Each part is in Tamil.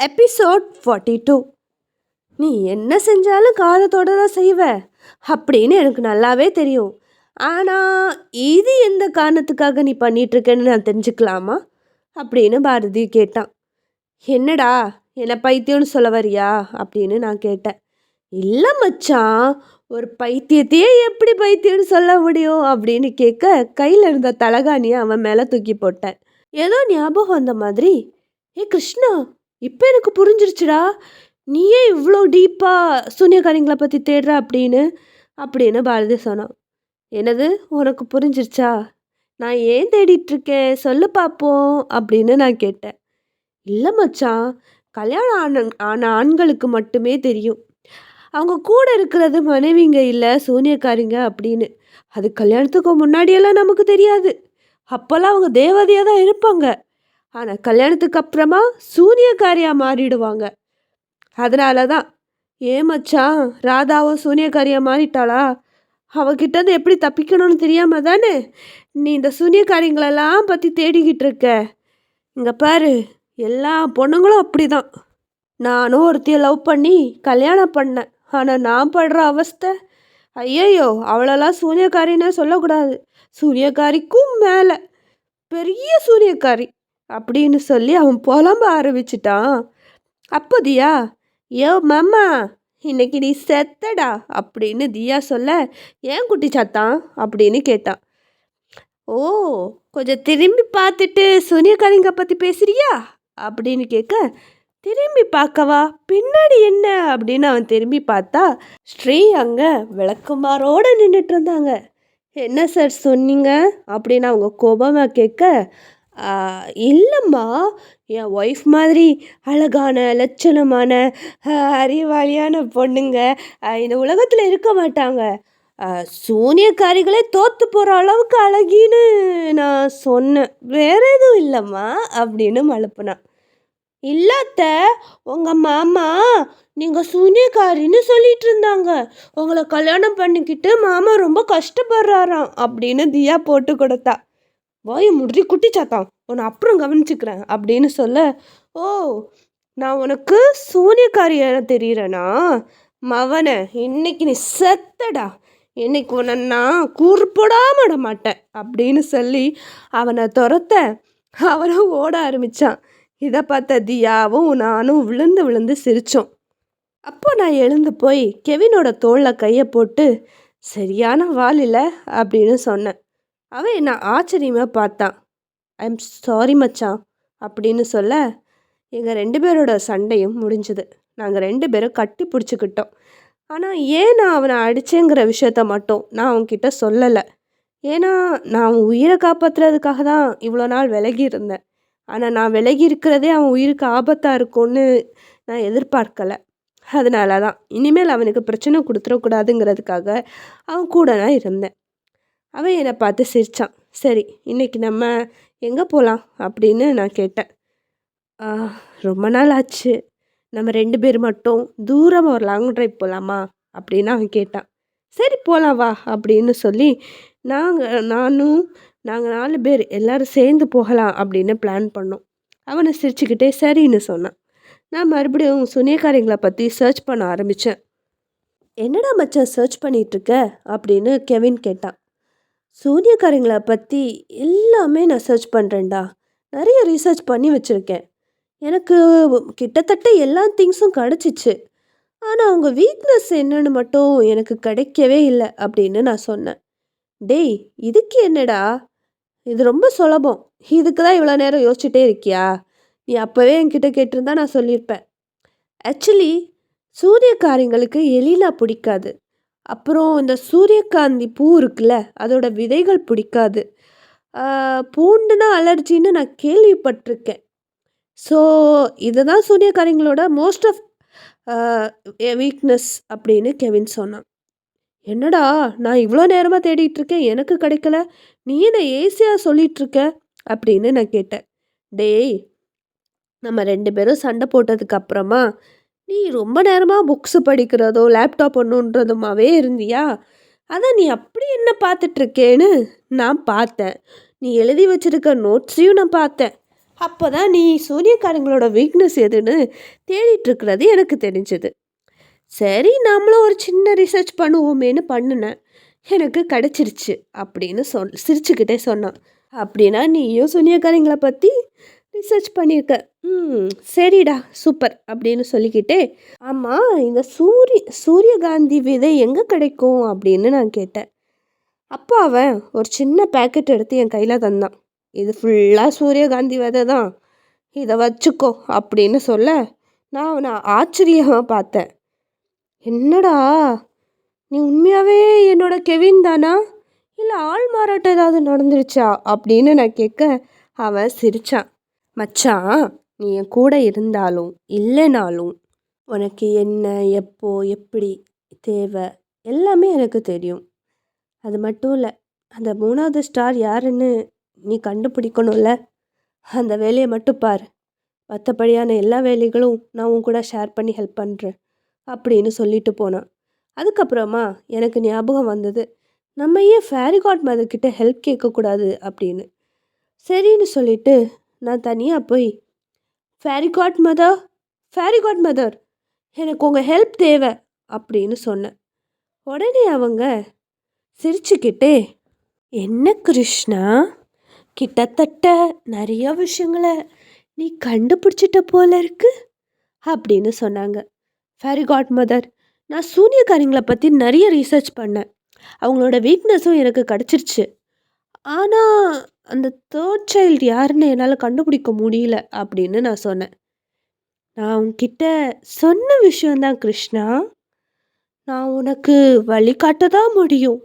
எபிசோட் ஃபார்ட்டி டூ நீ என்ன செஞ்சாலும் காலத்தோட தான் செய்வ. அப்படின்னு எனக்கு நல்லாவே தெரியும். ஆனால் இது எந்த காரணத்துக்காக நீ பண்ணிகிட்ருக்கேன்னு நான் தெரிஞ்சுக்கலாமா? அப்படின்னு பாரதி கேட்டான். என்னடா என்ன பைத்தியம்னு சொல்ல வரியா? அப்படின்னு நான் கேட்டேன். இல்லை மச்சான் ஒரு பைத்தியத்தையே எப்படி பைத்தியம்னு சொல்ல முடியும்? அப்படின்னு கேட்க கையில் இருந்த தலகாணியை அவன் மேலே தூக்கி போட்டேன். ஏதோ ஞாபகம் வந்த மாதிரி ஏ கிருஷ்ணா இப்போ எனக்கு புரிஞ்சிருச்சுடா. நீயே இவ்வளோ டீப்பாக சூனியக்காரிங்களை பற்றி தேடுற அப்படின்னு அப்படின்னு பாரதி சொன்னான் என்னது? உனக்கு புரிஞ்சிருச்சா? நான் ஏன் தேடிட்டுருக்கேன்? சொல்லு பார்ப்போம் அப்படின்னு நான் கேட்டேன். இல்லை மச்சான் கல்யாணம் ஆன ஆன ஆண்களுக்கு மட்டுமே தெரியும். அவங்க கூட இருக்கிறது மனைவிங்க இல்லை சூனியக்காரிங்க அப்படின்னு. அது கல்யாணத்துக்கு முன்னாடியெல்லாம் நமக்கு தெரியாது. அப்போல்லாம் அவங்க தேவதையாக தான் இருப்பாங்க. ஆனால் கல்யாணத்துக்கு அப்புறமா சூனியக்காரியாக மாறிடுவாங்க. அதனால தான் ஏன் மச்சான் ராதாவும் சூனியக்காரியாக மாறிட்டாளா? அவகிட்ட இருந்து எப்படி தப்பிக்கணும்னு தெரியாம தானே நீ இந்த சூனியக்காரிங்களெல்லாம் பற்றி தேடிக்கிட்டு இருக்க. இங்கே பாரு எல்லா பொண்ணுங்களும் அப்படி தான் நானும் ஒருத்தையை லவ் பண்ணி கல்யாணம் பண்ணேன். ஆனால் நான் படுற அவஸ்தை ஐயையோ அவளெல்லாம் சூனியக்காரின்னு சொல்லக்கூடாது. சூரியக்காரிக்கும் மேலே பெரிய சூரியக்காரி அப்படின்னு சொல்லி அவன் புலம்ப ஆரம்பிச்சிட்டான். அப்போ தியா ஏ மாமா இன்னைக்கு நீ செத்தடா அப்படின்னு தியா சொல்ல ஏன் குட்டி சாத்தான்? அப்படின்னு கேட்டான். ஓ கொஞ்சம் திரும்பி பார்த்துட்டு சூனியக்காரிங்க பற்றி பேசுறியா? அப்படின்னு கேட்க திரும்பி பார்க்கவா? பின்னாடி என்ன? அப்படின்னு அவன் திரும்பி பார்த்தா ஸ்ரீ அங்கே விளக்குமாரோடு நின்றுட்டு இருந்தாங்க. என்ன சார் சொன்னீங்க? அப்படின்னு அவங்க கோபமாக கேட்க இல்லைம்மா. என் ஒய்ஃப் மாதிரி அழகான லட்சணமான அறிவாளியான பொண்ணுங்க இந்த உலகத்தில் இருக்க மாட்டாங்க. சூனியக்காரிகளே தோற்று போகிற அளவுக்கு அழகின்னு நான் சொன்னேன். வேற எதுவும் இல்லைம்மா அப்படின்னு மழுப்புனான் இல்லாத்த உங்கள் மாமா நீங்கள் சூனியக்காரின்னு சொல்லிட்டு இருந்தாங்க. உங்களை கல்யாணம் பண்ணிக்கிட்டு மாமா ரொம்ப கஷ்டப்படுறாராம் அப்படின்னு தியா போட்டு கொடுத்தா. வாயை முடி குட்டி சாத்தான் உன்னை அப்புறம் கவனிச்சுக்கிறேன் அப்படின்னு சொல்ல ஓ நான் உனக்கு சூனியக்காரியான தெரியுறேனா? மவனை இன்னைக்கு நீ செத்தடா. இன்னைக்கு உன்னை நான் கூறுப்படாம விட மாட்டேன். அப்படின்னு சொல்லி அவனை துரத்த அவனும் ஓட ஆரம்பிச்சான். இதை பார்த்த தியாவும் நானும் விழுந்து விழுந்து சிரித்தோம் அப்போ நான் எழுந்து போய் கெவினோட தோளில் கையை போட்டு சரியான வால் அப்படின்னு சொன்னேன். அவன் என்ன ஆச்சரியமாக பார்த்தான். ஐம் சாரி மச்சான் அப்படின்னு சொல்ல எங்கள் ரெண்டு பேரோட சண்டையும் முடிஞ்சது. நாங்கள் ரெண்டு பேரும் கட்டி பிடிச்சிக்கிட்டோம். ஆனால் ஏன் நான் அவனை அடித்தேங்கிற விஷயத்த மட்டும் நான் அவன்கிட்ட சொல்லலை. ஏன்னா நான் அவன் உயிரை காப்பாற்றுறதுக்காக தான் இவ்வளோ நாள் விலகி இருந்தேன் ஆனால் நான் விலகி இருக்கிறதே அவன் உயிருக்கு ஆபத்தாக இருக்கும்னு நான் எதிர்பார்க்கலை. அதனால தான் இனிமேல் அவனுக்கு பிரச்சனை கொடுத்துடக்கூடாதுங்கிறதுக்காக அவன் கூட நான் இருந்தேன். அவன் என்னை பார்த்து சிரித்தான் சரி இன்னைக்கு நம்ம எங்கே போகலாம் அப்படின்னு நான் கேட்டேன். ரொம்ப நாள் ஆச்சு. நம்ம ரெண்டு பேர் மட்டும் தூரமாக ஒரு லாங் ட்ரைவ் போகலாமா அப்படின்னு அவன் கேட்டான். சரி போகலாம் வா அப்படின்னு சொல்லி நாங்கள் நானும் நாங்கள் நாலு பேர் எல்லோரும் சேர்ந்து போகலாம் அப்படின்னு பிளான் பண்ணோம். அவனை சிரிச்சுக்கிட்டே சரின்னு சொன்னான். நான் மறுபடியும் சுனியக்காரங்களை பற்றி சர்ச் பண்ண ஆரம்பித்தேன் என்னடா மச்சான் சர்ச் பண்ணிகிட்ருக்க அப்படின்னு கெவின் கேட்டான். சூனியக்காரங்களை பற்றி எல்லாமே நான் சர்ச் பண்ணுறேன்டா நிறைய ரீசர்ச் பண்ணி வச்சுருக்கேன். எனக்கு கிட்டத்தட்ட எல்லா திங்ஸும் கிடச்சிச்சு. ஆனால் அவங்க வீக்னஸ் என்னன்னு மட்டும் எனக்கு கிடைக்கவே இல்லை அப்படின்னு நான் சொன்னேன். டேய் இதுக்கு என்னடா? இது ரொம்ப சுலபம். இதுக்கு தான் இவ்வளோ நேரம் யோசிச்சுட்டே இருக்கியா? நீ அப்போவே என்கிட்ட கேட்டிருந்தா நான் சொல்லியிருப்பேன். ஆக்சுவலி சூரியக்காரங்களுக்கு எலினா பிடிக்காது. அப்புறம் இந்த சூரியகாந்தி பூ இருக்குல்ல அதோட விதைகள் பிடிக்காது. பூண்டுனா அலர்ஜின்னு நான் கேள்விப்பட்டிருக்கேன். ஸோ இதுதான் சூரியக்காரங்களோட மோஸ்ட் ஆஃப் வீக்னஸ் அப்படின்னு கெவின் சொன்னான். என்னடா நான் இவ்வளோ நேரமாக தேடிட்டு இருக்கேன் எனக்கு கிடைக்கல நீ என்ன ஏசியாக சொல்லிகிட்ருக்க அப்படின்னு நான் கேட்டேன். டேய் நம்ம ரெண்டு பேரும் சண்டை போட்டதுக்கு அப்புறமா நீ ரொம்ப நேரமாக புக்ஸு படிக்கிறதோ லேப்டாப் ஒன்றுன்றதுமாவே இருந்தியா? அதான் நீ அப்படி என்ன பார்த்துட்ருக்கேன்னு நான் பார்த்தேன். நீ எழுதி வச்சிருக்க நோட்ஸையும் நான் பார்த்தேன். அப்போ தான் நீ சூரியக்காரங்களோட வீக்னஸ் எதுன்னு தேடிட்டுருக்கிறது எனக்கு தெரிஞ்சது. சரி நம்மளும் ஒரு சின்ன ரிசர்ச் பண்ணுவோமேன்னு பண்ணினேன். எனக்கு கிடச்சிருச்சு அப்படின்னு சொல் சிரிச்சுக்கிட்டே சொன்னான். அப்படின்னா நீயும் சூரியக்காரங்களை பற்றி ரிசர்ச் பண்ணியிருக்க ம் சரிடா சூப்பர் அப்படின்னு சொல்லிக்கிட்டே ஆமாம் இந்த சூரிய சூரியகாந்தி விதை எங்கே கிடைக்கும் அப்படின்னு நான் கேட்டேன். அப்போ அவன் ஒரு சின்ன பேக்கெட் எடுத்து என் கையில் தந்தான். இது ஃபுல்லாக சூரியகாந்தி விதை தான். இதை வச்சுக்கோ அப்படின்னு சொல்ல நான் அவனை ஆச்சரியமாக பார்த்தேன். என்னடா நீ உண்மையாகவே என்னோட கெவின் தானா? இல்லை ஆள் மாறாட்டம் ஏதாவது நடந்துருச்சா? அப்படின்னு நான் கேட்க அவன் சிரிச்சான். மச்சான் நீ என் கூட இருந்தாலும் இல்லைனாலும் உனக்கு என்ன எப்போ எப்படி தேவை எல்லாமே எனக்கு தெரியும். அது மட்டும் இல்லை அந்த மூணாவது ஸ்டார் யாருன்னு நீ கண்டுபிடிக்கணும்ல? அந்த வேலையை மட்டும் பார். மற்றபடியான எல்லா வேலைகளும் நான் உன் கூட ஷேர் பண்ணி ஹெல்ப் பண்ணுறேன் அப்படின்னு சொல்லிட்டு போனான். அதுக்கப்புறமா எனக்கு ஞாபகம் வந்தது நம்ம ஏன் ஃபேரி காட் மதர் ஹெல்ப் கேட்கக்கூடாது அப்படின்னு. சரின்னு சொல்லிட்டு நான் தனியாக போய் fairy godmother fairy godmother எனக்கு உங்கள் ஹெல்ப் தேவை அப்படின்னு சொன்னேன். உடனே அவங்க சிரிச்சுக்கிட்டே என்ன கிருஷ்ணா கிட்டத்தட்ட நிறைய விஷயங்களை நீ கண்டுபிடிச்சிட்ட போல இருக்கு அப்படின்னு சொன்னாங்க. ஃபேரி காட் மதர் நான் சூனியக்காரிங்களை பற்றி நிறைய ரீசர்ச் பண்ணேன். அவங்களோட வீக்னஸும் எனக்கு கிடச்சிருச்சு. ஆனால் அந்த தேர்ட் சைல்டு யாருன்னு என்னால் கண்டுபிடிக்க முடியல அப்படின்னு நான் சொன்னேன். நான் உன்கிட்ட சொன்ன விஷயந்தான் கிருஷ்ணா. நான் உனக்கு வழிகாட்ட தான் முடியும்.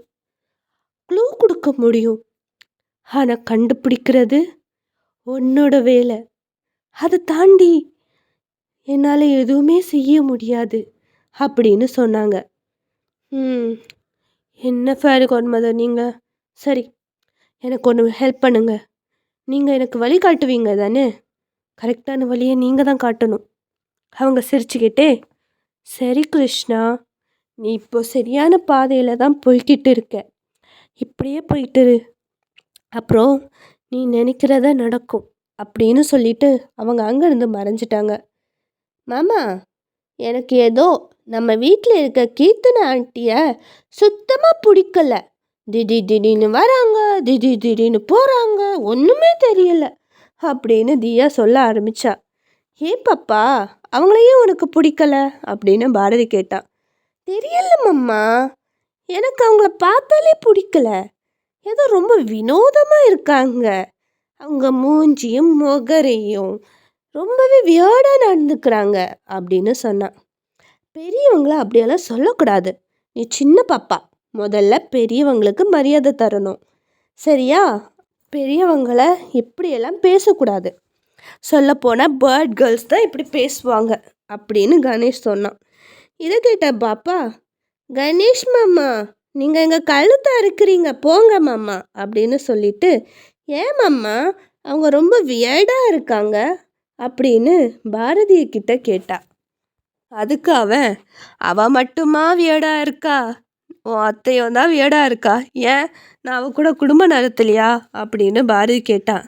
க்ளூ கொடுக்க முடியும். ஆனால் கண்டுபிடிக்கிறது உன்னோட வேலை. அதை தாண்டி என்னால் எதுவுமே செய்ய முடியாது அப்படின்னு சொன்னாங்க. ம் என்ன ஃபேரி மதர் நீங்கள் சரி எனக்கு ஒன்று ஹெல்ப் பண்ணுங்க. நீங்கள் எனக்கு வழி காட்டுவீங்க தானே? கரெக்டான வழியை நீங்கள் தான் காட்டணும். அவங்க சிரிச்சுக்கிட்டே சரி கிருஷ்ணா நீ இப்போ சரியான பாதையில் தான் போய்கிட்டு இருக்க. இப்படியே போயிட்டுரு அப்புறம் நீ நினைக்கிறத நடக்கும். அப்படின்னு சொல்லிட்டு அவங்க அங்கேருந்து மறைஞ்சிட்டாங்க. மாமா எனக்கு ஏதோ நம்ம வீட்டில் இருக்க கீர்த்தனை ஆண்டியை சுத்தமாக பிடிக்கல. திடீர் திடீர்னு வராங்க திடீர் திடீர்னு போகிறாங்க ஒன்றுமே தெரியல அப்படின்னு தியா சொல்ல ஆரம்பிச்சா. ஏன் பாப்பா அவங்களையும் உனக்கு பிடிக்கல? அப்படின்னு பாரதி கேட்டான் தெரியல மம்மா எனக்கு அவங்கள பார்த்தாலே பிடிக்கல. ஏதோ ரொம்ப வினோதமாக இருக்காங்க. அவங்க மூஞ்சியும் முகரையும் ரொம்பவே வியர்டாக நடந்துக்கிறாங்க அப்படின்னு சொன்னான் பெரியவங்கள அப்படியெல்லாம் சொல்லக்கூடாது. நீ சின்ன பாப்பா. முதல்ல பெரியவங்களுக்கு மரியாதை தரணும். சரியா? பெரியவங்களை இப்படியெல்லாம் பேசக்கூடாது. சொல்லப்போனால் பேர்ட் கேர்ள்ஸ் தான் இப்படி பேசுவாங்க அப்படின்னு கணேஷ் சொன்னான். இதை கேட்ட பாப்பா கணேஷ் மாமா நீங்கள் எங்கள் கழுத்தாக இருக்கிறீங்க போங்க மாமா அப்படின்னு சொல்லிட்டு ஏன் மாமா அவங்க ரொம்ப வியர்டாக இருக்காங்க அப்படின்னு பாரதிய கிட்ட கேட்டா. அதுக்கு அவன் அவ மட்டுமா வியர்டாக இருக்கா? உன் அத்தையும் தான் வியடா இருக்கா? ஏன்? நான் அவ கூட குடும்பம் நடத்தலையா அப்படின்னு பாரதி கேட்டான்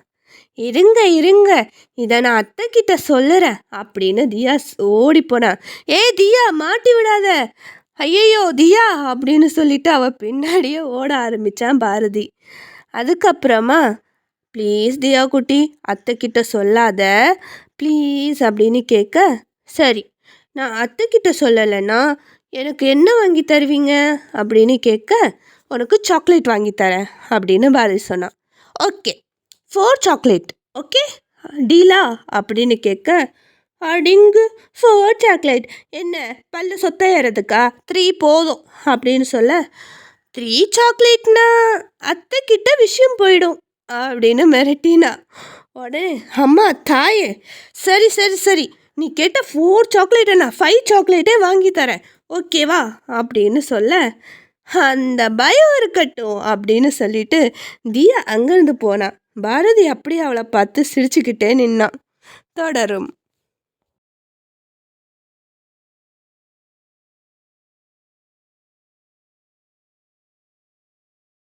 இருங்க இருங்க. இதை நான் அத்தை கிட்ட சொல்லுறேன் அப்படின்னு தியா ஓடி போனான் ஏ தியா மாட்டி விடாத. ஐயையோ தியா அப்படின்னு சொல்லிட்டு அவ பின்னாடியே ஓட ஆரம்பித்தான் பாரதி. அதுக்கப்புறமா ப்ளீஸ் தியா குட்டி அத்தை கிட்ட சொல்லாத. ப்ளீஸ் அப்படின்னு கேட்க சரி. நான் அத்தை கிட்ட சொல்லலைன்னா எனக்கு என்ன வாங்கி தருவீங்க? அப்படின்னு கேட்க உனக்கு சாக்லேட் வாங்கி தரேன் அப்படின்னு பாரதி சொன்னான் ஓகே ஃபோர் சாக்லேட் ஓகே டீலா அப்படின்னு கேட்க அடிங்கு ஃபோர் சாக்லேட் என்ன பல்லு சொத்தையறதுக்கா த்ரீ போதும் அப்படின்னு சொல்ல த்ரீ சாக்லேட்னா அத்தை கிட்ட விஷயம் போயிடும் அப்படின்னு மிரட்டினா. உடனே அம்மா தாயே சரி சரி சரி நீ கேட்ட ஃபோர் சாக்லேட்டை நான் ஃபைவ் சாக்லேட்டே வாங்கி தரேன். ஓகேவா அப்படின்னு சொல்ல அந்த பயம் இருக்கட்டும் அப்படின்னு சொல்லிட்டு தியா அங்கேருந்து போனான் பாரதி அப்படியே அவளை பார்த்து சிரிச்சுக்கிட்டே நின்னான். தொடரும்.